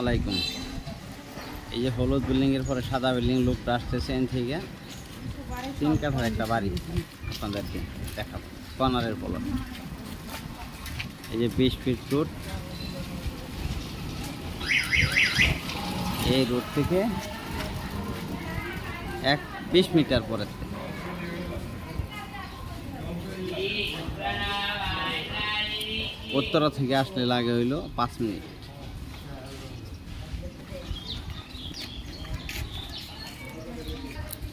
আলাইকুম। এই যে হলুদ বিল্ডিং এর পরে সাদা বিল্ডিং লোকটা আসতেছে এন থেকে। তিন কাঠার একটা বাড়ি আপনাদেরকে দেখাবো, কর্নারের পলট এই যে বিশ ফিট রোড। এই রোড থেকে এক বিশ মিটার পরে। উত্তরা থেকে আসলে লাগে হইল পাঁচ মিনিট।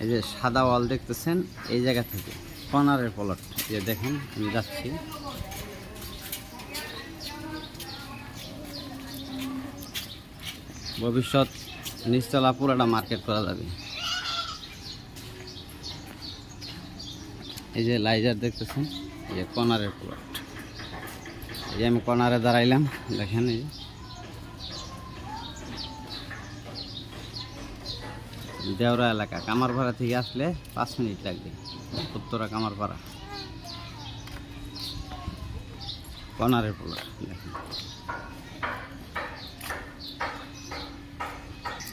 এই যে সাদা ওয়াল দেখতেছেন, এই জায়গা থেকে কর্নারের পলট যে দেখেন, আমি যাচ্ছি। ভবিষ্যৎ নিচতলা পুরাটা মার্কেট করা যাবে। এই যে লাইজার দেখতেছেন, এই যে কর্নারের প্লট এই যে আমি কর্নারে দাঁড়াইলাম, দেখেন এই দেওরা এলাকা, কামারপাড়া থেকে আসলে পাঁচ মিনিট লাগবে, উত্তরা কামারপাড়া। কর্নারের প্লট দেখেন।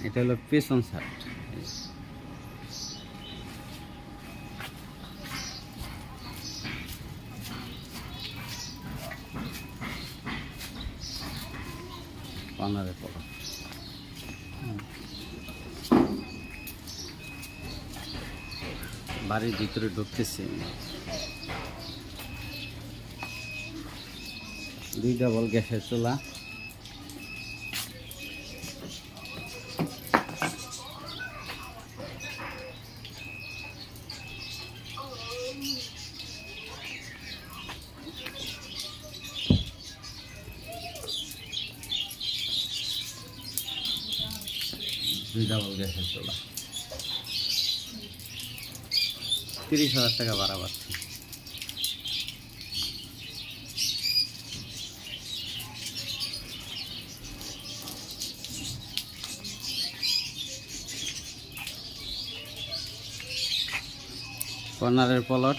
এটা হলো পেছন সাইড। কর্নারের প্লট বাড়ির ভিতরে ঢুকতেছি। দুই ডাবল গ্যাসের চুলা। দুই ডাবল গ্যাসের চুলা। তিরিশ হাজার টাকা ভাড়া পাচ্ছি। কর্নারের প্লট।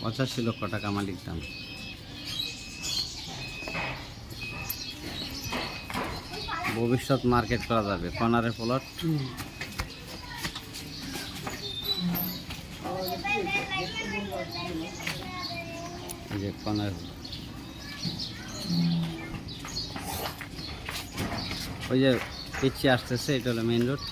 পঁচাশি লক্ষ টাকা মালিক দাম। ভবিষ্যৎ মার্কেট করা যাবে কনারে প্লট যে ওই যে পিছিয়ে আসতেছে, এটা হলো মেন রোড